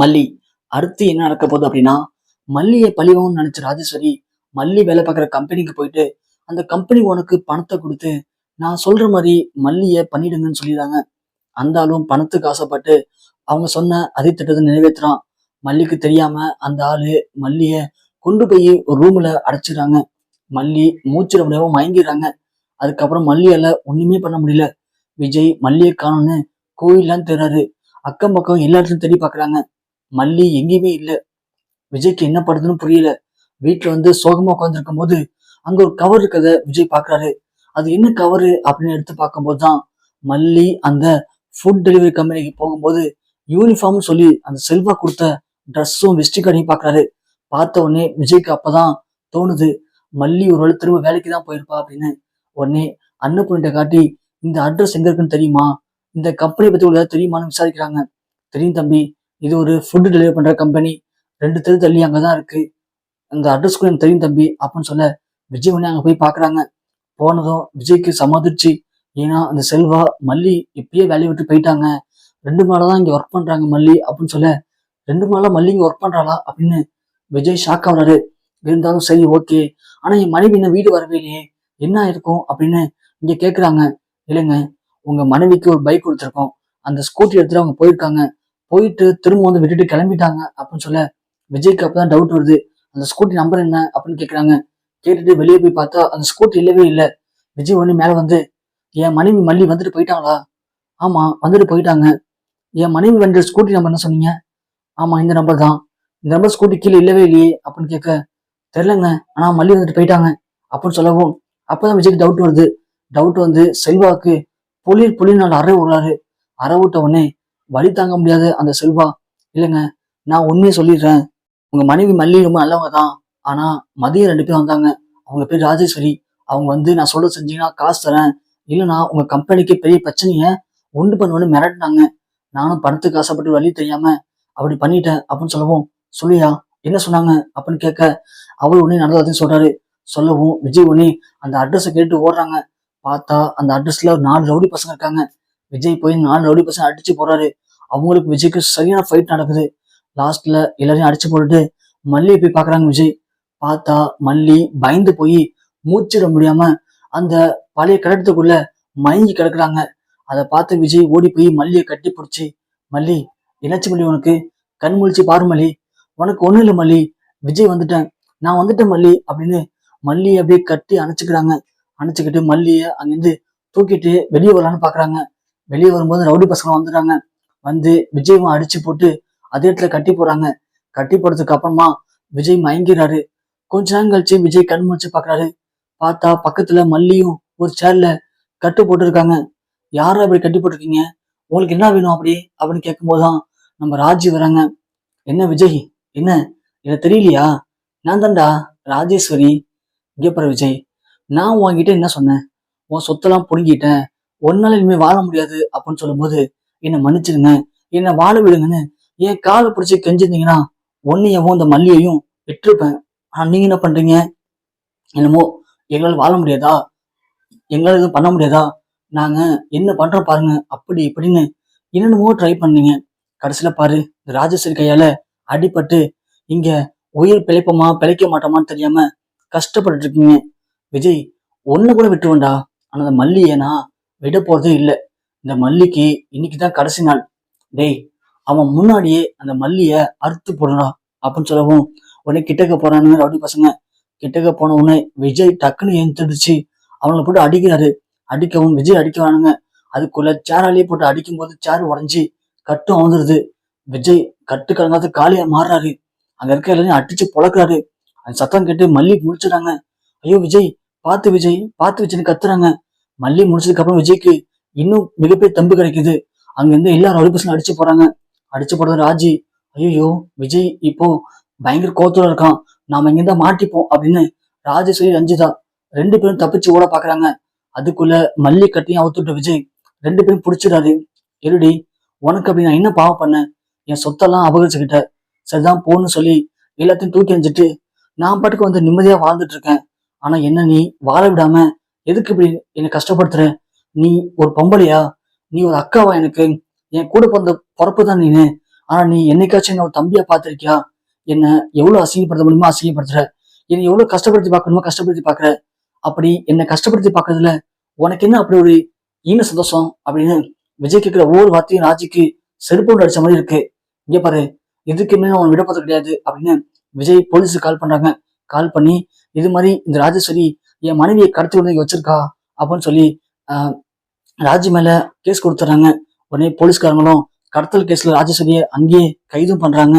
மல்லி. அடுத்து என்ன நடக்க போகுது அப்படின்னா மல்லியை பழிவாங்கன்னு நினைச்ச ராஜேஸ்வரி மல்லி வேலை பார்க்குற கம்பெனிக்கு போயிட்டு அந்த கம்பெனி உனக்கு பணத்தை கொடுத்து நான் சொல்ற மாதிரி மல்லியை பண்ணிடுங்கன்னு சொல்லிடுறாங்க. அந்த ஆளும் பணத்துக்கு ஆசைப்பட்டு அவங்க சொன்ன அதே திட்டத்தை நிறைவேற்றுறான் மல்லிக்கு தெரியாம அந்த ஆளு மல்லிய கொண்டு போய் ஒரு ரூம்ல அடைச்சிடுறாங்க. மல்லி மூச்சிட முடியாம மயங்கிடுறாங்க. அதுக்கப்புறம் மல்லியால ஒண்ணுமே பண்ண முடியல. விஜய் மல்லியை காணும்னு கோயில்லாம் தெரியாது அக்கம் பக்கம் எல்லா இடத்துலையும் தேடி பாக்குறாங்க மல்லி எங்கேயுமே இல்லை. விஜய்க்கு என்ன படுதுன்னு புரியல. வீட்டில் வந்து சோகமா உட்காந்துருக்கும் போது அங்க ஒரு கவர் இருக்கிறத விஜய் பாக்குறாரு அது என்ன கவரு அப்படின்னு எடுத்து பார்க்கும்போது தான் மல்லி அந்த ஃபுட் டெலிவரி கம்பெனிக்கு போகும்போது யூனிஃபார்ம் சொல்லி அந்த செல்வா கொடுத்த ட்ரெஸ்ஸும் வெஸ்டி கார்டையும் பார்க்குறாரு. பார்த்த உடனே விஜய்க்கு அப்போதான் தோணுது மல்லி ஒரு வேளை திரும்ப வேலைக்கு தான் போயிருப்பா அப்படின்னு. உடனே அன்னபூர்ணிட்ட காட்டி இந்த அட்ரஸ் எங்க இருக்குன்னு தெரியுமா? இந்த கம்பெனி பத்தி உள்ள தெரியுமான்னு விசாரிக்கிறாங்க. தெரியும் தம்பி. இது ஒரு ஃபுட்டு டெலிவரி பண்ற கம்பெனி ரெண்டு தெரு தள்ளி அங்கே தான் இருக்கு. அந்த அட்ரஸ் கூட எனக்கு தெரியும் தம்பி அப்படின்னு சொல்ல விஜய் உடனே அங்கே போய் பார்க்குறாங்க போனதும் விஜய்க்கு சமாதிச்சு. ஏன்னா அந்த செல்வா மல்லி இப்பயே வேலையை விட்டு போயிட்டாங்க. ரெண்டு நாளா தான் இங்கே ஒர்க் பண்ணுறாங்க மல்லி அப்படின்னு சொல்ல ரெண்டு நாளா மல்லி இங்கே ஒர்க் பண்ணுறாளா அப்படின்னு விஜய் ஷாக் ஆகுறாரு இருந்தாலும் சரி ஓகே ஆனால் என் மனைவி இன்னும் வீடு வரவே இல்லையே. என்ன ஆயிருக்கும் அப்படின்னு இங்கே கேட்குறாங்க இல்லைங்க உங்கள் மனைவிக்கு ஒரு பைக் கொடுத்துருக்கோம். அந்த ஸ்கூட்டி எடுத்துட்டு அவங்க போயிருக்காங்க. போயிட்டு திரும்ப வந்து விட்டுட்டு கிளம்பிட்டாங்க அப்படின்னு சொல்ல விஜய்க்கு அப்பதான் டவுட் வருது. அந்த ஸ்கூட்டி நம்பர் என்ன அப்படின்னு கேக்குறாங்க. கேட்டுட்டு வெளியே போய் பார்த்தா அந்த ஸ்கூட்டி இல்லவே இல்லை. விஜய் ஒண்ணு மேல வந்து என் மனைவி மல்லி வந்துட்டு போயிட்டாங்களா? ஆமா வந்துட்டு போயிட்டாங்க. என் மனைவி வந்து ஸ்கூட்டி நம்பர் என்ன சொன்னீங்க? ஆமா இந்த நம்பர் தான். இந்த நம்பர் ஸ்கூட்டி கீழே இல்லவே இல்லையே அப்படின்னு கேட்க தெரிலங்க ஆனா மல்லி வந்துட்டு போயிட்டாங்க அப்படின்னு சொல்லவும் அப்பதான் விஜய்க்கு டவுட் வருது. டவுட் வந்து செல்வாக்கு புலி புலி நாள் அறை விடுறாரு அறை விட்ட உடனே வழி தாங்க முடியாத அந்த செல்வா. இல்லைங்க நான் உண்மையை சொல்லிடுறேன். உங்க மனைவி மல்லி ரொம்ப நல்லவங்க தான் ஆனா மதியம் ரெண்டு பேரும் வந்தாங்க. அவங்க பேர் ராஜேஸ்வரி. அவங்க வந்து நான் சொல்ல செஞ்சீங்கன்னா காசு தரேன். இல்லைன்னா உங்க கம்பெனிக்கு பெரிய பிரச்சனைய உண்டு பண்ணுவேன்னு மிரட்டினாங்க. நானும் பணத்துக்கு ஆசைப்பட்டு வழி தெரியாம அப்படி பண்ணிட்டேன் அப்படின்னு சொல்லவும் சொல்லியா என்ன சொன்னாங்க? அப்படின்னு கேட்க அவர் உடனே நடந்ததையும் சொல்றாரு. சொல்லவும் விஜய் உடனே அந்த அட்ரஸை கேட்டு ஓடுறாங்க. பார்த்தா அந்த அட்ரஸ்ல ஒரு நாலு ரவுடி பசங்க இருக்காங்க. விஜய் போய் நாலு ரவுடி பசங்க அடிச்சு போறாரு. அவங்களுக்கு விஜய்க்கு சரியான ஃபைட் நடக்குது. லாஸ்ட்ல எல்லாரையும் அடிச்சு போட்டுட்டு மல்லியை போய் பாக்குறாங்க விஜய். பார்த்தா மல்லி பயந்து போய் மூச்சிட முடியாம அந்த பழைய கிணத்துக்குள்ள மயங்கி கிடக்குறாங்க. அதை பார்த்து விஜய் ஓடி போய் மல்லியை கட்டி பிடிச்சி மல்லி இணைச்சி மல்லி உனக்கு? கண் முழிச்சு பாரு மல்லி. உனக்கு ஒண்ணும் இல்லை மல்லி. விஜய் வந்துட்டேன். நான் வந்துட்டேன் மல்லி அப்படின்னு மல்லியை அப்படியே கட்டி அணைச்சிக்கிறாங்க. அணைச்சிக்கிட்டு மல்லியை அங்கிருந்து தூக்கிட்டு வெளியே வரலான்னு பாக்குறாங்க வெளியே வரும்போது ரவுடி பசங்க வந்துடுறாங்க வந்து விஜயவும் அடிச்சு போட்டு அதே இடத்துல கட்டி போறாங்க கட்டி போடுறதுக்கு அப்புறமா விஜய் மயங்கிறாரு. கொஞ்ச நேரம் கழிச்சு விஜய் கண் முடிச்சு பாக்குறாரு. பார்த்தா பக்கத்துல மல்லியும் ஒரு சேர்ல கட்டு போட்டிருக்காங்க. யாரும் அப்படி கட்டி போட்டிருக்கீங்க? உங்களுக்கு என்ன வேணும் அப்படி? அப்படின்னு கேட்கும்போதுதான் நம்ம ராஜி வராங்க. என்ன விஜய்? என்ன? எனக்கு தெரியலையா? நான் தான்டா ராஜேஸ்வரி. இங்கே பாரு விஜய். நான் உன்கிட்ட என்ன சொன்னேன்? உன் சொத்தெல்லாம் புடுங்கிட்டேன். ஒன்னால இனிமே வாழ முடியாது அப்படின்னு சொல்லும்போது என்னை மன்னிச்சிடுங்க. என்னை வாழ விடுங்கன்னு என் காலை பிடிச்சி கெஞ்சிருந்தீங்கன்னா ஒன்னையவும் இந்த மல்லியையும் விட்டுருப்பேன். ஆனா நீங்க என்ன பண்றீங்க? என்னமோ எங்களால் வாழ முடியாதா? எங்களால் எதுவும் பண்ண முடியாதா? நாங்க என்ன பண்றோம் பாருங்க. அப்படி இப்படின்னு என்னென்னமோ ட்ரை பண்ணீங்க. கடைசியில பாரு இந்த ராஜேஸ்வரி கையால அடிபட்டு இங்க உயிர் பிழைப்போமா பிழைக்க மாட்டோமான்னு தெரியாம கஷ்டப்பட்டு இருக்கீங்க. விஜய் ஒன்னு கூட விட்டுருவேன்டா. ஆனா அந்த மல்லியை நான் விட போகிறதே இல்லை. இந்த மல்லிக்கு இன்னைக்கு தான் கடைசி நாள். டேய் அவன் முன்னாடியே அந்த மல்லிய அறுத்து போடுறான் அப்படின்னு சொல்லவும் உடனே கிட்டக்க போறானுங்க ரவுடி பசங்க. கிட்டக்க போன உடனே விஜய் டக்குன்னு எழுந்துடுச்சு அவங்கள போட்டு அடிக்கிறாரு. அடிக்கவும் விஜய் அடிக்க வரானுங்க அதுக்குள்ள சேராலேயே போட்டு அடிக்கும் போது சேர் உடஞ்சி கட்டும் அவுந்துருது. விஜய் கட்டு கலங்காத காலியா மாறுறாரு. அங்க இருக்க எல்லாரையும் அடிச்சு பொழக்குறாரு. அந்த சத்தம் கேட்டு மல்லி முடிச்சிடுறாங்க ஐயோ விஜய் பார்த்து விஜய் பார்த்து விஜய்னு கத்துறாங்க. மல்லி முடிச்சதுக்கு அப்புறம் விஜய்க்கு இன்னும் மிகப்பெரிய தம்பு கிடைக்குது. அங்கேருந்து எல்லாரும் எல்லா அடிச்சு போறாங்க. அடிச்சு போறது ராஜி ஐயோ விஜய் இப்போ பயங்கர கோத்தோட இருக்கான். நாம இங்கிருந்தா மாட்டிப்போம் அப்படின்னு ராஜேஸ்வரி ரஞ்சிதா ரெண்டு பேரும் தப்பிச்சு ஓட பாக்குறாங்க. அதுக்குள்ள மல்லி கட்டியும் அவுத்துட்டு விஜய் ரெண்டு பேரும் பிடிச்சிடாரு இருடி உனக்கு அப்படி நான் என்ன பாவம் பண்ணேன் என் சொத்தெல்லாம் அபகரிச்சுக்கிட்ட. சரிதான் போன்னு சொல்லி எல்லாத்தையும் தூக்கி அஞ்சிட்டு நான் பாட்டுக்கு வந்து நிம்மதியா வாழ்ந்துட்டு இருக்கேன். ஆனா என்ன நீ வாழ விடாம எதுக்கு இப்படி என்னை கஷ்டப்படுத்துற? நீ ஒரு பொம்பளையா? நீ ஒரு அக்காவா எனக்கு? என் கூட பிறந்த பிறப்பு தான் நீனு. ஆனா நீ என்னைக்காச்சும் என்ன ஒரு தம்பியா பார்த்திருக்கியா? என்ன எவ்வளவு அசிங்கப்படுத்த முடியுமோ அசிங்கப்படுத்துற. என்னை எவ்வளவு கஷ்டப்படுத்தி பார்க்கணுமோ கஷ்டப்படுத்தி பாக்குற அப்படி என்னை கஷ்டப்படுத்தி பார்க்கறதுல உனக்கு என்ன அப்படி ஒரு ஈன சந்தோஷம் அப்படின்னு விஜய் கேட்கிற ஒவ்வொரு வார்த்தையும் ராஜிக்கு செருப்பு அடிச்ச மாதிரி இருக்கு. இங்க பாரு எதுக்குமே அவன் விடப்போறது கிடையாது அப்படின்னு விஜய் போலீஸுக்கு கால் பண்றாங்க. கால் பண்ணி இது மாதிரி இந்த ராஜேஸ்வரி என் மனைவியை கடத்தி கொண்டு வச்சிருக்கா? அப்படின்னு சொல்லி ராஜ் ராஜி மேல கேஸ் கொடுத்துறாங்க. உடனே போலீஸ்காரங்களும் கடத்தல் கேஸ்ல ராஜேஸ்வரியை அங்கேயே கைதும் பண்றாங்க.